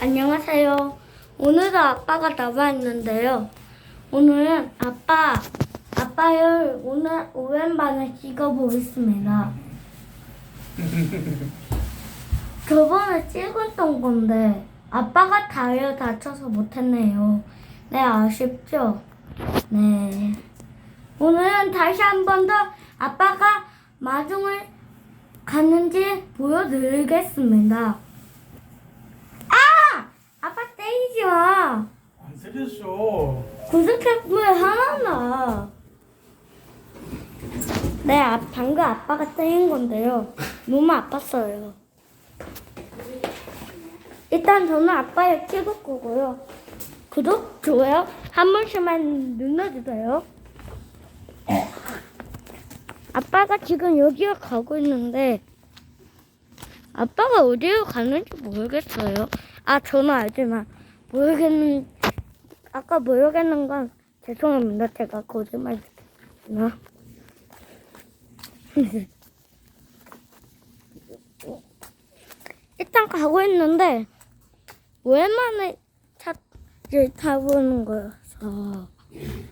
안녕하세요. 오늘은 아빠가 나와 있는데요. 오늘은 아빠, 아빠를 오늘 오랜만에 찍어보겠습니다. 저번에 찍었던 건데 아빠가 다리를 다쳐서 못했네요. 네, 아쉽죠? 네. 오늘은 다시 한 번 더 아빠가 마중을 갔는지 보여드리겠습니다. 아! 아빠 때리지 마. 안 때렸어. 구슬캡물 하나. 네, 아, 방금 아빠가 때린 건데요. 너무 아팠어요. 일단 저는 아빠를 찍을 거고요. 구독, 좋아요 한 번씩만 눌러주세요. 아빠가 지금 여기로 가고 있는데 아빠가 어디로 가는지 모르겠어요. 아, 저는 알지만 모르겠는 아까 모르겠는 건 죄송합니다. 제가 거짓말 했나? 일단 가고 있는데 오랜만에 차를 타보는 거여서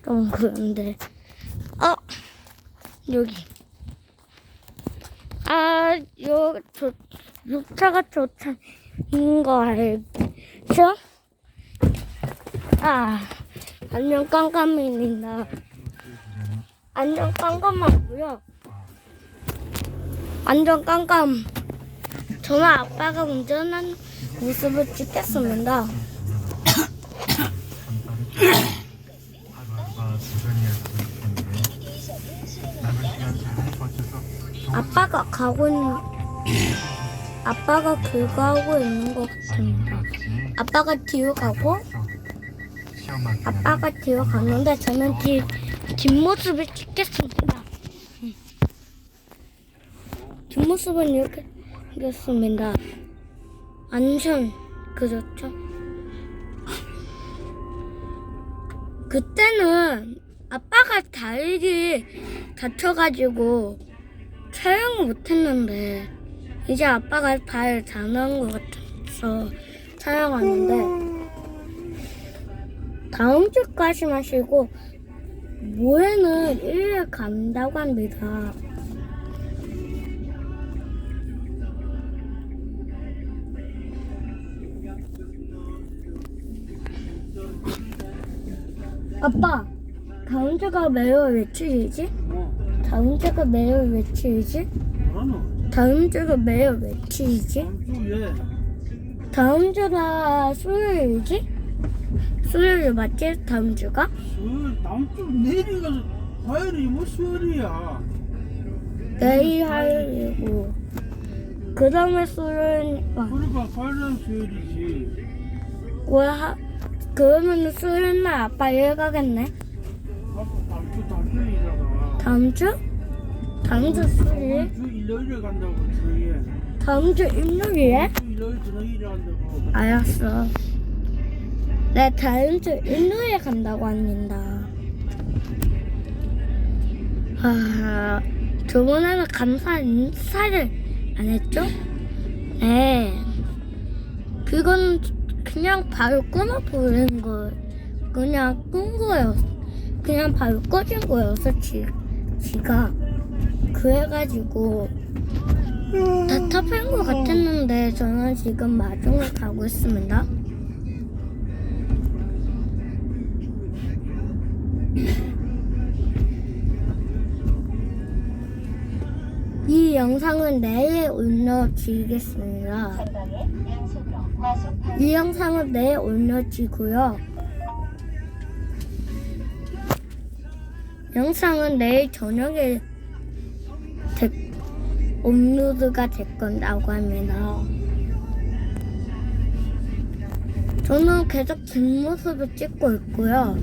좀 그런데 어 여기 아요 저 육차가 좋다는 거 알죠? 아 안녕 깜깜입니다. 안녕 깜깜하고요. 완전 깜깜. 저는 아빠가 운전하는 모습을 찍겠습니다. 아빠가 가고 있는 아빠가 그거하고 있는 것 같습니다. 아빠가 뒤로 가고 아빠가 뒤로 갔는데 저는 뒤 뒷모습을 찍겠습니다. 음. 뒷모습은 이렇게 생겼습니다. 완전 그렇죠? 그때는 아빠가 다리를 다쳐가지고 촬영을 못했는데 이제 아빠가 발 잘나은 것 같아서 촬영하는데 다음 주까지만 쉬고 모레는 일요일 간다고 합니다. 아빠, 다음 주가 매월 며칠이지? 뭐? 다음 주가 매월 며칠이지? 다음 주가 매월 며칠이지? 다음 주가 수요일이지? 수요일 맞지? 다음 주가? 수요일 다음 주 내일이가 화요일이 뭐 수요일이야. 내일 화요일이고 그 다음에 수요일 아, 그러니까 화요일은 수요일이지. 왜 하, 그러면 수요일 날 아빠 일 가겠네? 아빠 다음 주 다수요일이잖아. 다음 주? 다음 주 수요일? 다음 주 일요일에 간다고 주에. 다음 주 일요일에? 주 일요일 저녁일에 간다고. 알았어 내 다음 주 일요일에 간다고 합니다 아, 저번에는 감사 인사를 안 했죠? 네 그건 그냥 바로 끊어버린 거 그냥 끈 거였 그냥 바로 꺼진 거였어 지, 지가 그래가지고 답답한 것 같았는데 저는 지금 마중을 가고 있습니다. 영상은 내일 올려드리겠습니다. 이 영상은 내일 올려지고요. 영상은 내일 저녁에 될 업로드가 될 건다고 합니다. 저는 계속 뒷모습을 찍고 있고요.